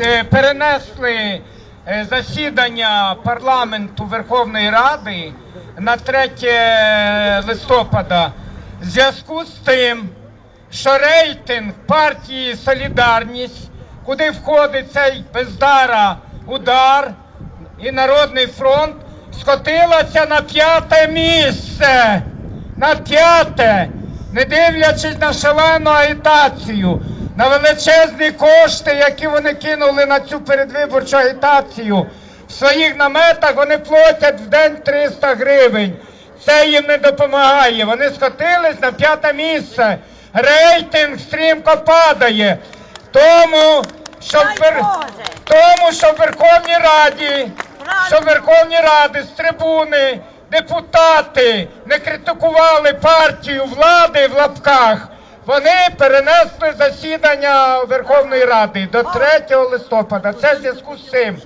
е, перенесли е, засідання парламенту Верховної Ради на 3 листопада в зв'язку з тим, що рейтинг партії Солідарність, куди входить цей бездара удар і Народний фронт, скотилася на п'яте місце. На п'яте, не дивлячись на шалену агітацію, на величезні кошти, які вони кинули на цю передвиборчу агітацію. В своїх наметах вони платять в день 300 гривень. Це їм не допомагає. Вони скотились на п'яте місце. Рейтинг стрімко падає. Тому, що Вер- тому, що в Верховній Раді, що в Верховній Раді з трибуни депутати не критикували партію влади в лапках. Вони перенесли засідання Верховної Ради до 3 листопада. Це в зв'язку з цим,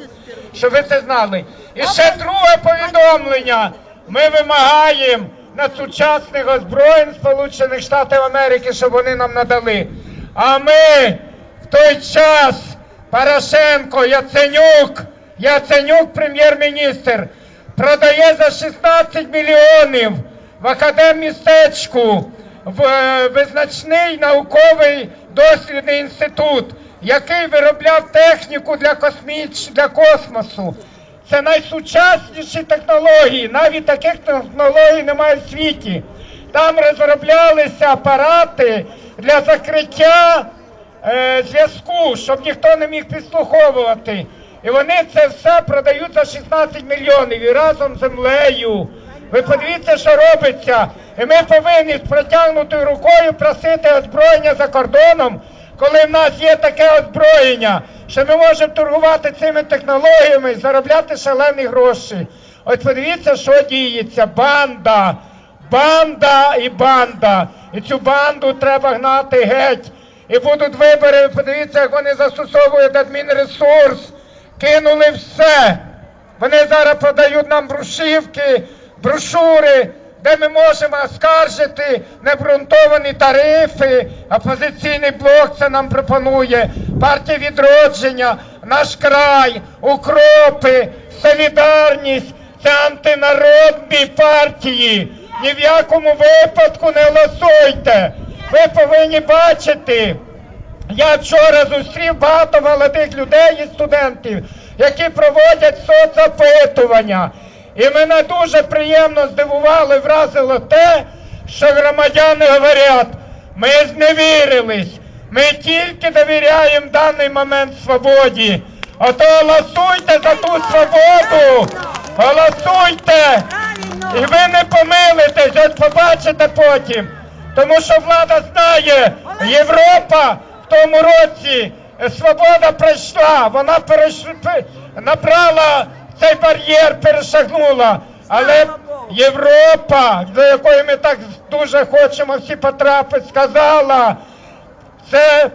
щоб ви це знали. І ще друге повідомлення. Ми вимагаємо на сучасних озброєнь Сполучених Штатів Америки, щоб вони нам надали. А ми в той час Порошенко, Яценюк, Яценюк, прем'єр-міністр, продає за 16 мільйонів в академмістечку в е, визначний науковий дослідний інститут, який виробляв техніку для косміч... для космосу. Це найсучасніші технології. Навіть таких технологій немає в світі. Там розроблялися апарати для закриття е, зв'язку, щоб ніхто не міг підслуховувати. І вони це все продають за 16 мільйонів і разом з землею. Ви подивіться, що робиться. І ми повинні з протягнутою рукою просити озброєння за кордоном, коли в нас є таке озброєння, що ми можемо торгувати цими технологіями і заробляти шалені гроші. От подивіться, що діється. Банда, банда і банда. І цю банду треба гнати геть. І будуть вибори, ви подивіться, як вони застосовують адмінресурс. Кинули все. Вони зараз подають нам брушівки, брошури, де ми можемо оскаржити необґрунтовані тарифи. Опозиційний блок це нам пропонує. Партія відродження, наш край, укропи, солідарність. Це антинародні партії. Ні в якому випадку не голосуйте. Ви повинні бачити. Я вчора зустрів багато молодих людей і студентів, які проводять соцопитування. І мене дуже приємно здивувало вразило те, що громадяни говорять, ми зневірились, ми тільки довіряємо даний момент свободі. Ото голосуйте за ту свободу, голосуйте, і ви не помилитесь, от побачите потім. Тому що влада знає, Європа в тому році е, свобода прийшла, вона переш... набрала цей бар'єр, перешагнула. Але Європа, до якої ми так дуже хочемо всі потрапити, сказала, це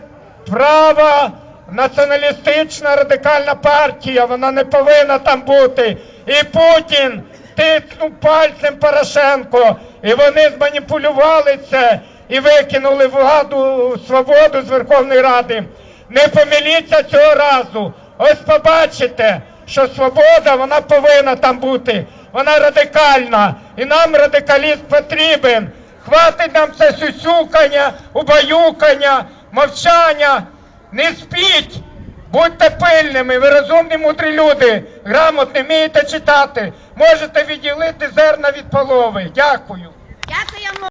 права націоналістична радикальна партія, вона не повинна там бути. І Путін тиснув пальцем Порошенко, і вони зманіпулювали це і викинули владу свободу з Верховної Ради. Не помиліться цього разу. Ось побачите, що свобода вона повинна там бути. Вона радикальна. І нам радикаліст потрібен. Хватить нам це сюсюкання, убаюкання, мовчання. Не спіть! Будьте пильними, ви розумні, мудрі люди, грамотні, вмієте читати, можете відділити зерна від полови. Дякую. Дякую.